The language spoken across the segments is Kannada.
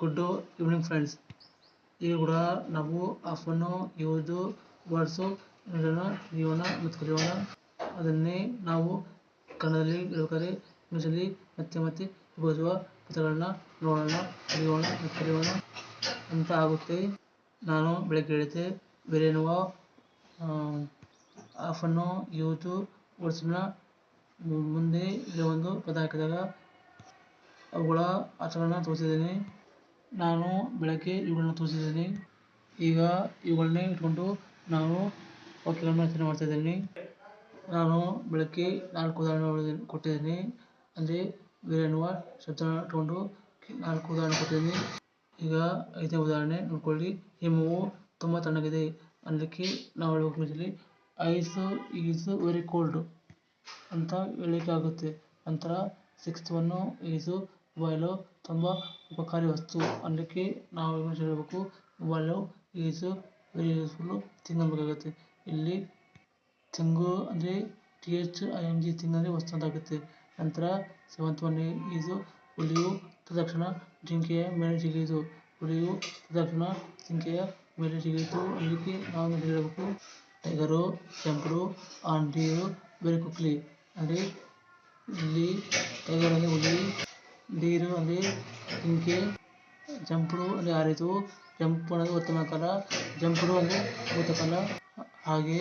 Good evening friends. ಈಗ ಕೂಡ ನಾವು ಆಫನ್ನು ಯೂಸು ವರ್ಡ್ಸು ಜೀವನ ಕಲಿಯೋಣ ಮತ್ತು ಕಲಿಯೋಣ. ಅದನ್ನೇ ನಾವು ಕನ್ನಡದಲ್ಲಿ ಹೇಳ್ಬೇಕಾದ್ರೆ ಇಂಗ್ಲೀಷಲ್ಲಿ ಮತ್ತೆ ಮತ್ತೆ ಓದುವ ಪುಸ್ತಕಗಳನ್ನ ನೋಡೋಣ, ಕಲಿಯೋಣ ಮತ್ತು ಕಲಿಯೋಣ ಅಂತ ಆಗುತ್ತೆ. ನಾನು ಬೆಳಗ್ಗೆ ಹೇಳಿದ್ದೆ ಬೇರೆ ಎನ್ನುವ ಆಫನ್ನು ಯೂಸು ವರ್ಡ್ಸನ್ನ ಮುಂದೆ ಒಂದು ಪದ ಹಾಕಿದಾಗ ಅವುಗಳ ಅರ್ಥಗಳನ್ನ ತೋರಿಸಿದ್ದೀನಿ. ನಾನು ಬೆಳಗ್ಗೆ ಇವುಗಳನ್ನ ತೋರಿಸಿದ್ದೀನಿ. ಈಗ ಇವುಗಳನ್ನೇ ಇಟ್ಕೊಂಡು ನಾನು ವಾಕ್ಯಗಳನ್ನ ರಚನೆ ಮಾಡ್ತಾ ಇದ್ದೀನಿ ನಾನು ಬೆಳಗ್ಗೆ ನಾಲ್ಕು ಉದಾಹರಣೆ ಕೊಟ್ಟಿದ್ದೀನಿ. ಅಂದರೆ ಬೇರೆ ಎನ್ನುವ ಶಬ್ದ ಇಟ್ಕೊಂಡು ನಾಲ್ಕು ಉದಾಹರಣೆ ಕೊಟ್ಟಿದ್ದೀನಿ. ಈಗ ಐದನೇ ಉದಾಹರಣೆ ನೋಡ್ಕೊಳ್ಳಿ. ಹಿಮವು ತುಂಬ ತಣ್ಣಗಿದೆ. ಅನ್ನಲಿಕ್ಕೆ ನಾವು ice ice is very cold ಅಂತ ಹೇಳಲಿಕ್ಕೆ ಆಗುತ್ತೆ ನಂತರ ಸಿಕ್ಸ್ತ್ ಒನ್ನು ಈಸು ಮೊಬೈಲು ತುಂಬ ಉಪಕಾರಿ ವಸ್ತು. ಅನ್ನಲಿಕ್ಕೆ ನಾವು ಹೇಳಬೇಕು? Mobile is very useful thing ಅನ್ಬೇಕಾಗುತ್ತೆ ಇಲ್ಲಿ ಥಿಂಗು ಅಂದರೆ T H I N G thing ಅಂದರೆ ವಸ್ತು ಅಂತ ಆಗುತ್ತೆ ನಂತರ ಸೆವೆಂತ್ ಒನ್ ಈಸು ಹುಲಿಯು ತಕ್ಷಣ ಜಿಂಕೆಯ ಮೇಲೆ ಜಿಗಿಯಿತು ಹುಲಿಯು ತಕ್ಷಣ ಜಿಂಕೆಯ ಮೇಲೆ ಜಿಗಿಯಿತು ಅನ್ನಲಿಕ್ಕೆ ನಾವು ಹೇಳಬೇಕು? Tiger jumped on deer very quickly ಅಂದರೆ ಇಲ್ಲಿ ಟೈಗರ್ ಅಂದರೆ ಹುಲಿ ಡೀರು ಅಲ್ಲಿ ಜಿಂಕೆ ಜಂಪ್ಡು ಅಲ್ಲಿ ಹಾರಿತು ಜಂಪ್ ಅನ್ನೋದು ಉತ್ತಮ ಕಾಲ, ಜಂಪ್ಡು ಅಂದರೆ ಭೂತಕಾಲ ಹಾಗೆ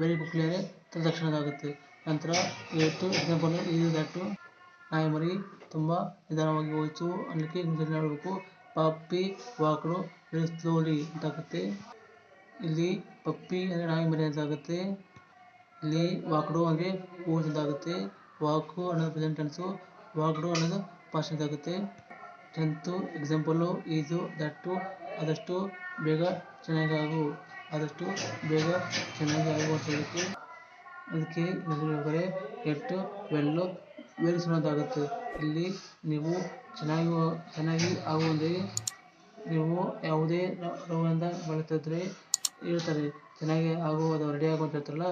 ವೆರಿ ಕ್ವಿಕ್ಲಿ ಅಂದರೆ ತತ್ಕ್ಷಣದಾಗುತ್ತೆ ನಂತರ ಇವತ್ತು ಎಕ್ಸಾಂಪಲ್ ಇದು ದಟ್ಟು. ನಾಯಿ ಮರಿ ತುಂಬ ನಿಧಾನವಾಗಿ ಹೋಯಿತು, ಅಲ್ಲಿಗೆ ಹೇಳಬೇಕು ಪಪ್ಪಿ, ವಾಕ್ಡು ವೆರಿ ಸ್ಲೋಲಿ ಅಂತಾಗುತ್ತೆ ಇಲ್ಲಿ ಪಪ್ಪಿ ಅಂದರೆ ನಾಯಿ ಮರಿ ಅಂತಾಗುತ್ತೆ ಇಲ್ಲಿ ವಾಕ್ಡು ಅಂದರೆ ಹೂ ಅಂತಾಗುತ್ತೆ ವಾಕು ಅನ್ನೋದು ಪ್ರೆಸೆಂಟ್ ಟೆನ್ಸು ವಾಕ್ಡು ಅನ್ನೋದು ಆಗುತ್ತೆ ಟೆಂತು ಎಕ್ಸಾಂಪಲ್ಲು ಈಸು ದಟ್ಟು ಆದಷ್ಟು ಬೇಗ ಚೆನ್ನಾಗಿ ಆಗು ಆದಷ್ಟು ಬೇಗ ಚೆನ್ನಾಗಿ ಆಗು ಅಂತ ಹೇಳಲಿಕ್ಕೆ ಅದಕ್ಕೆ ಹೇಳ್ಬೇಕಾದ್ರೆ ಎಟ್ಟು ವೆಲ್ಲು ವೆಲ್ ಇಲ್ಲಿ ನೀವು ಚೆನ್ನಾಗಿ ಚೆನ್ನಾಗಿ ಆಗುವಂತೆ ನೀವು ಯಾವುದೇ ರೋಗದಿಂದ ಬಳಸಿದ್ರೆ ಹೇಳ್ತಾರೆ, ಚೆನ್ನಾಗಿ ಆಗುವುದು ರೆಡಿ ಆಗುವಂತ ಹೇಳ್ತಾರಲ್ಲ,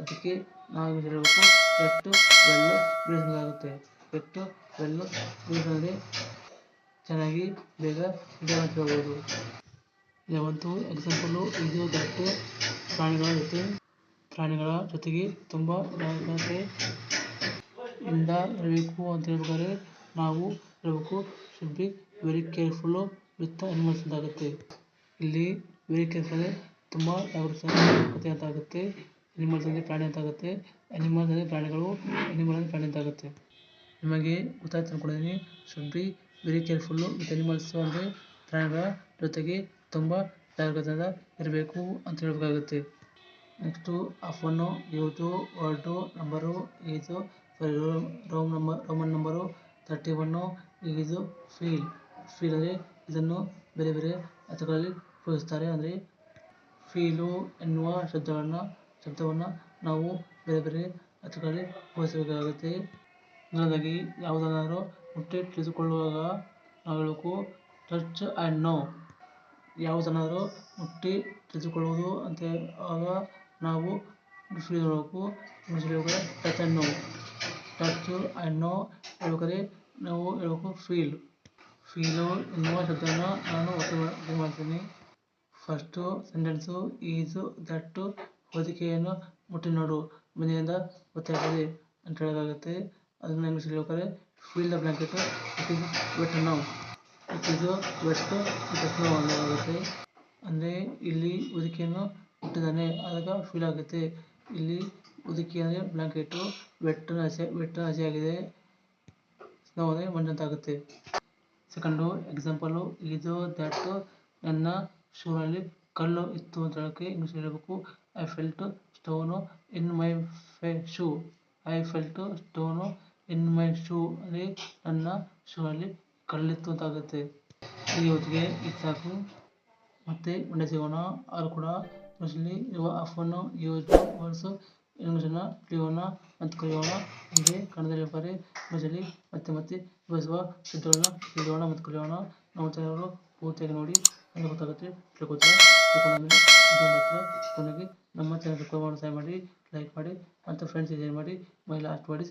ಅದಕ್ಕೆ ನಾವು ಹೇಳಬೇಕು? ಎಟ್ಟು ವೆಲ್ಲು ಆಗುತ್ತೆ ಗೆಟ್ ವೆರಿ ಸೂನ್ ಚೆನ್ನಾಗಿ ಬೇಗ ಇದಾಗಬಹುದು ಯಾವತ್ತು ಎಕ್ಸಾಂಪಲ್ಲು ಇದು ದಟ್ಟು ಪ್ರಾಣಿಗಳ ಜೊತೆ, ಪ್ರಾಣಿಗಳ ಜೊತೆಗೆ ತುಂಬ ಜಾಗ್ರತೆ ಇಂದ ಇರಬೇಕು ಅಂತ ಹೇಳ್ಬೇಕಾದ್ರೆ ನಾವು ಇರಬೇಕು. Should be very careful with animals ಅಂತ ಆಗುತ್ತೆ. ಇಲ್ಲಿ ವೆರಿ ಕೇರ್ಫುಲ್ ತುಂಬ ಜಾಗೃತಿ ಅಂತಾಗುತ್ತೆ ಅನಿಮಲ್ಸ್ ಅಂದರೆ ಪ್ರಾಣಿ ಅಂತ ಆಗುತ್ತೆ. ಅನಿಮಲ್ಸ್ ಅಂದರೆ ಪ್ರಾಣಿಗಳು ಅನಿಮಲ್ ಅಂದರೆ ಪ್ರಾಣಿ ಅಂತ ಆಗುತ್ತೆ. ನಿಮಗೆ ಗೊತ್ತಾಯ್ತು ಅಂದ್ಕೊಂಡಿದ್ದೀನಿ should be very careful with animals ಅಂದರೆ ಪ್ರಾಣಿಗಳ ಜೊತೆಗೆ ತುಂಬ ಜಾಗ್ರತೆಯಿಂದ ಇರಬೇಕು ಅಂತ ಹೇಳಬೇಕಾಗುತ್ತೆ. ನೆಕ್ಸ್ಟು ಆ phone eight word number is Rome number Roman number thirty one is feel feel ಅಂದರೆ ಇದನ್ನು ಬೇರೆ ಬೇರೆ ಅರ್ಥಗಳಲ್ಲಿ ಉಪಯೋಗಿಸ್ತಾರೆ. ಅಂದರೆ ಫೀಲು ಎನ್ನುವ ಶಬ್ದಗಳನ್ನು, ಶಬ್ದವನ್ನು ನಾವು ಬೇರೆ ಬೇರೆ ಅರ್ಥಗಳಲ್ಲಿ ಉಪಯೋಗಿಸಬೇಕಾಗುತ್ತೆ. ಮೊದಲನೇದಾಗಿ ಯಾವುದನ್ನಾದರೂ ಮುಟ್ಟಿ ತಿಳಿದುಕೊಳ್ಳುವಾಗ ನಾವು ಹೇಳಬೇಕು ಟಚ್ ಆ್ಯಂಡ್ ನೋ. ಯಾವುದನ್ನಾದರೂ ಮುಟ್ಟಿ ತಿಳಿದುಕೊಳ್ಳುವುದು ಅಂತ ಆಗ ನಾವು ಇಂಗ್ಲೀಷಲ್ಲಿ ಹೇಳಬೇಕು ಇಂಗ್ಲೀಷಲ್ಲಿ touch and know. Touch and know ಹೇಳ್ಬೇಕಾದ್ರೆ ನಾವು ಹೇಳಬೇಕು ಫೀಲ್. ಫೀಲು ಎನ್ನುವ ಶಬ್ದವನ್ನು ನಾನು ಒತ್ತು ಮಾಡ್ತೀನಿ. ಫಸ್ಟು ಸೆಂಟೆನ್ಸು ಈಸು ದಟ್ಟು ಹೊದಿಕೆಯನ್ನು ಮುಟ್ಟಿ ನೋಡು ಮನೆಯಿಂದ ಗೊತ್ತಾಗ್ತದೆ ಅಂತ ಹೇಳೋಕ್ಕಾಗುತ್ತೆ ಅದನ್ನು ಇಂಗ್ಲೀಷಲ್ಲಿ ಹೇಳ್ಬೇಕಾದ್ರೆ feel the blanket it is wet now it is wet it now ಅನ್ನೋದಾಗುತ್ತೆ ಅಂದರೆ ಇಲ್ಲಿ ಹೊದಿಕೆಯನ್ನು ಇಟ್ಟಿದ್ದಾನೆ. ಆಗ ಫೀಲ್ ಆಗುತ್ತೆ. ಇಲ್ಲಿ ಹೊದಿಕೆ ಅಂದರೆ ಬ್ಲ್ಯಾಂಕೆಟು ವೆಟ್ ಹಸಿ ವೆಟ್ ಆಗಿದೆ. ಸ್ನೋ ಅಂದರೆ ಆಗುತ್ತೆ. ಸೆಕೆಂಡು ಎಕ್ಸಾಂಪಲು ಇದು ದಟ್ ನನ್ನ ಶೂನಲ್ಲಿ ಕಲ್ಲು ಇತ್ತು ಅಂತ ಹೇಳೋಕ್ಕೆ ಇಂಗ್ಲೀಷ್ ಹೇಳಬೇಕು. I felt stone in my ಫೆ shoe I felt stone in my shoe ಅಂದರೆ ನನ್ನ ಶೂ ಅಲ್ಲಿ ಅಂತ ಆಗುತ್ತೆ ಈ ಹೊತ್ತಿಗೆ ಇದು ಸಾಕು ಮತ್ತೆ ಮುಂದೆ ಸಿಗೋಣ ಆದರೂ ಕೂಡ ಮೋಸ್ಟ್ಲಿ ಇರುವ ಆಫನ್ನು ಯೂಸ್ ವರ್ಸು ಇಂಗ್ಲೀಷನ್ನು ತಿಳಿಯೋಣ ಮತ್ತು ಕಲಿಯೋಣ ಹೀಗೆ ಕನ್ನಡದಲ್ಲಿ ಬರೀ ಮೋಸ್ಟ್ಲಿ ಮತ್ತೆ ಮತ್ತೆ ಬಯಸುವ ಶಬ್ದಗಳನ್ನ ಕಲಿಯೋಣ ಮತ್ತು ಕಲಿಯೋಣ ನಮ್ಮ ಪೂರ್ತಿಯಾಗಿ ನೋಡಿ ನನಗೆ ಗೊತ್ತಾಗುತ್ತೆ ತಿಳ್ಕೊತಾರೆ ಕೊನೆಗೆ ನಮ್ಮ ಚಾನಲ್ ಸಬ್ಸ್ಕ್ರೈಬ್ ಮಾಡಿ ಲೈಕ್ ಮಾಡಿ. ಮತ್ತು ಫ್ರೆಂಡ್ಸ್ ಶೇರ್ ಮಾಡಿ my last word